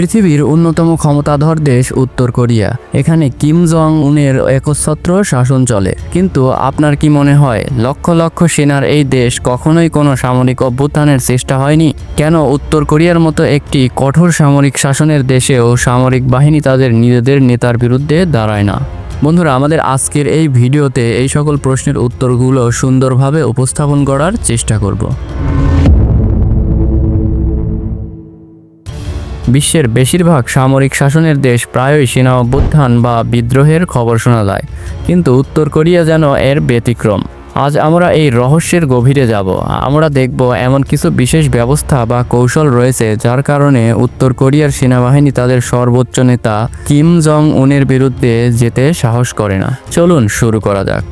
পৃথিবীর অন্যতম ক্ষমতাধর দেশ উত্তর কোরিয়া। এখানে কিম জং উনের একচ্ছত্র শাসন চলে। কিন্তু আপনার কি মনে হয়, লক্ষ লক্ষ সেনার এই দেশ কখনোই কোনো সামরিক অভ্যুত্থানের চেষ্টা হয়নি? কেন উত্তর কোরিয়ার মতো একটি কঠোর সামরিক শাসনের দেশেও সামরিক বাহিনী তাদের নিজেদের নেতার বিরুদ্ধে দাঁড়ায় না? বন্ধুরা, আমাদের আজকের এই ভিডিওতে এই সকল প্রশ্নের উত্তরগুলো সুন্দরভাবে উপস্থাপন করার চেষ্টা করব। বিশ্বের বেশিরভাগ সামরিক শাসনের দেশ প্রায়ই সেনা অভ্যুত্থান বা বিদ্রোহের খবর শোনা যায়, কিন্তু উত্তর কোরিয়া যেন এর ব্যতিক্রম। আজ আমরা এই রহস্যের গভীরে যাব। আমরা দেখব এমন কিছু বিশেষ ব্যবস্থা বা কৌশল রয়েছে যার কারণে উত্তর কোরিয়ার সেনাবাহিনী তাদের সর্বোচ্চ নেতা কিম জং উনের বিরুদ্ধে যেতে সাহস করে না। চলুন শুরু করা যাক।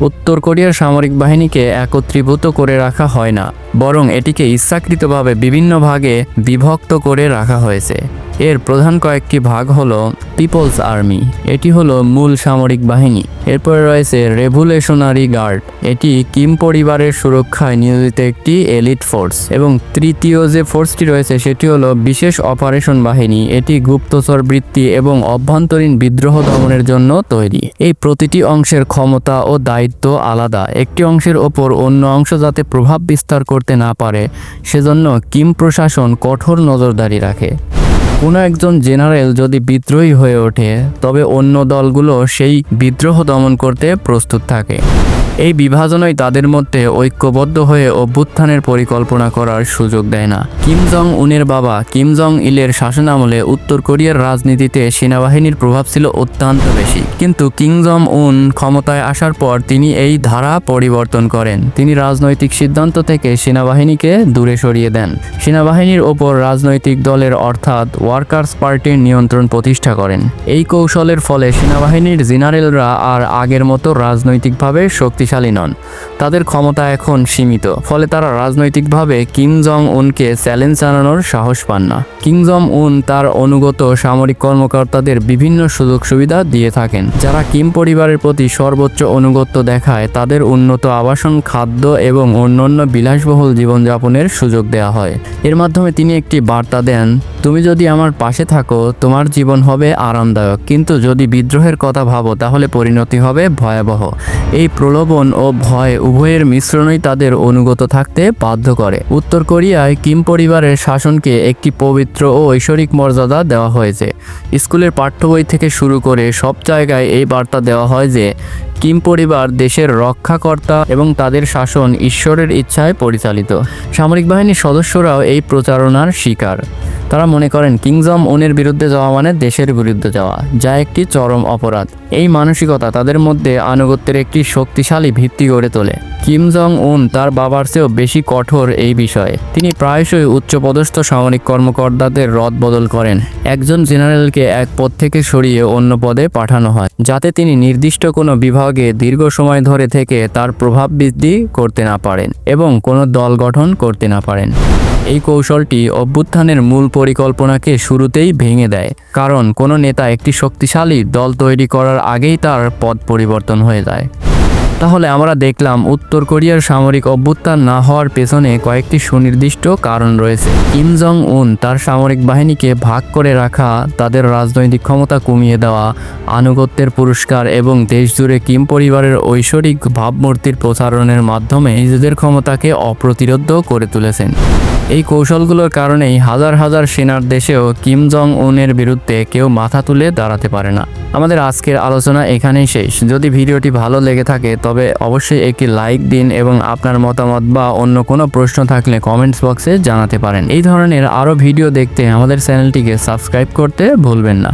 উত্তর কোরিয়ার সামরিক বাহিনীকে একত্রীভূত করে রাখা হয় না, বরং এটিকে ইচ্ছাকৃতভাবে বিভিন্ন ভাগে বিভক্ত করে রাখা হয়েছে। এর প্রধান কয়েকটি ভাগ হল পিপলস আর্মি। এটি হলো মূল সামরিক বাহিনী। এরপরে রয়েছে রেভুলেশনারি গার্ড। এটি কিম পরিবারের সুরক্ষায় নিয়োজিত একটি এলিট ফোর্স। এবং তৃতীয় যে ফোর্সটি রয়েছে, সেটি হলো বিশেষ অপারেশন বাহিনী। এটি গুপ্তচর বৃত্তি এবং অভ্যন্তরীণ বিদ্রোহ দমনের জন্য তৈরি। এই প্রতিটি অংশের ক্ষমতা ও দায়িত্ব আলাদা। একটি অংশের ওপর অন্য অংশ যাতে প্রভাব বিস্তার করতে না পারে, সেজন্য কিম প্রশাসন কঠোর নজরদারি রাখে। কোনো একজন জেনারেল যদি বিদ্রোহী হয়ে ওঠে, তবে অন্য দলগুলো সেই বিদ্রোহ দমন করতে প্রস্তুত থাকে। এই বিভাজনই তাদের মধ্যে ঐক্যবদ্ধ হয়ে অভ্যুত্থানের পরিকল্পনা করার সুযোগ দেয় না। কিম জং উনের বাবা কিম জং ইলের শাসনামলে উত্তর কোরিয়ার রাজনীতিতে সেনাবাহিনীর প্রভাব ছিল অত্যন্ত বেশি। কিন্তু কিং জং উন ক্ষমতায় আসার পর তিনি এই ধারা পরিবর্তন করেন। তিনি রাজনৈতিক সিদ্ধান্ত থেকে সেনাবাহিনীকে দূরে সরিয়ে দেন। সেনাবাহিনীর ওপর রাজনৈতিক দলের অর্থাৎ ওয়ার্কার্স পার্টির নিয়ন্ত্রণ প্রতিষ্ঠা করেন। এই কৌশলের ফলে সেনাবাহিনীর জেনারেলরা আর আগের মতো রাজনৈতিকভাবে শক্তিশালী নন। তাদের ক্ষমতা এখন সীমিত, ফলে তারা রাজনৈতিকভাবে কিম জং উনকে চ্যালেঞ্জ জানানোর সাহস পান না। কিম জং উন তার অনুগত সামরিক কর্মকর্তাদের বিভিন্ন সুযোগ সুবিধা দিয়ে থাকেন। যারা কিম পরিবারের প্রতি সর্বোচ্চ অনুগত্য দেখায়, তাদের উন্নত আবাসন, খাদ্য এবং অন্যান্য বিলাসবহুল জীবনযাপনের সুযোগ দেওয়া হয়। এর মাধ্যমে তিনি একটি বার্তা দেন, তুমি যদি আমার পাশে থাকো, তোমার জীবন হবে আরামদায়ক, কিন্তু যদি বিদ্রোহের কথা ভাবো, তাহলে পরিণতি হবে ভয়াবহ। এই প্রলোভন ও ভয় উভয়ের মিশ্রণই তাদের অনুগত থাকতে বাধ্য করে। উত্তর কোরিয়ায় কিম পরিবারের শাসনকে একটি পবিত্র ও ঐশ্বরিক মর্যাদা দেওয়া হয়েছে। স্কুলের পাঠ্য বই থেকে শুরু করে সব জায়গায় এই বার্তা দেওয়া হয় যে, কিম পরিবার দেশের রক্ষাকর্তা এবং তাদের শাসন ঈশ্বরের ইচ্ছায় পরিচালিত। সামরিক বাহিনীর সদস্যরাও এই প্রচারণার শিকার। তারা মনে করেন কিংজম ওনের বিরুদ্ধে যাওয়া মানে দেশের বিরুদ্ধে যাওয়া, যা একটি চরম অপরাধ। এই মানসিকতা তাদের মধ্যে আনুগত্যের একটি শক্তিশালী ভিত্তি গড়ে তোলে। কিম জং উন তার বাবার চেয়েও বেশি কঠোর এই বিষয়ে। তিনি প্রায়শই উচ্চপদস্থ সামরিক কর্মকর্তাদের রদ বদল করেন। একজন জেনারেলকে এক পদ থেকে সরিয়ে অন্য পদে পাঠানো হয়, যাতে তিনি নির্দিষ্ট কোনো বিভাগে দীর্ঘ সময় ধরে থেকে তার প্রভাব বৃদ্ধি করতে না পারেন এবং কোনো দল গঠন করতে না পারেন। এই কৌশলটি অভ্যুত্থানের মূল পরিকল্পনাকে শুরুতেই ভেঙে দেয়। কারণ কোনো নেতা একটি শক্তিশালী দল তৈরি করার আগেই তার পদ পরিবর্তন হয়ে যায়। তাহলে আমরা দেখলাম উত্তর কোরিয়ার সামরিক অভ্যুত্থান না হওয়ার পেছনে কয়েকটি সুনির্দিষ্ট কারণ রয়েছে। কিম জং উন তার সামরিক বাহিনীকে ভাগ করে রাখা, তাদের রাজনৈতিক ক্ষমতা কমিয়ে দেওয়া, আনুগত্যের পুরস্কার এবং দেশজুড়ে কিম পরিবারের ঐশ্বরিক ভাবমূর্তির প্রচারণের মাধ্যমে নিজেদের ক্ষমতাকে অপ্রতিরোধ করে তুলেছেন। এই কৌশলগুলোর কারণেই হাজার হাজার সেনার দেশেও কিম জং উনের বিরুদ্ধে কেউ মাথা তুলে দাঁড়াতে পারে না। আমাদের আজকের আলোচনা এখানেই শেষ। যদি ভিডিওটি ভালো লেগে থাকে, তবে অবশ্যই একটি লাইক দিন এবং আপনার মতামত বা অন্য কোনো প্রশ্ন থাকলে কমেন্টস বক্সে জানাতে পারেন। এই ধরনের আরও ভিডিও দেখতে আমাদের চ্যানেলটিকে সাবস্ক্রাইব করতে ভুলবেন না।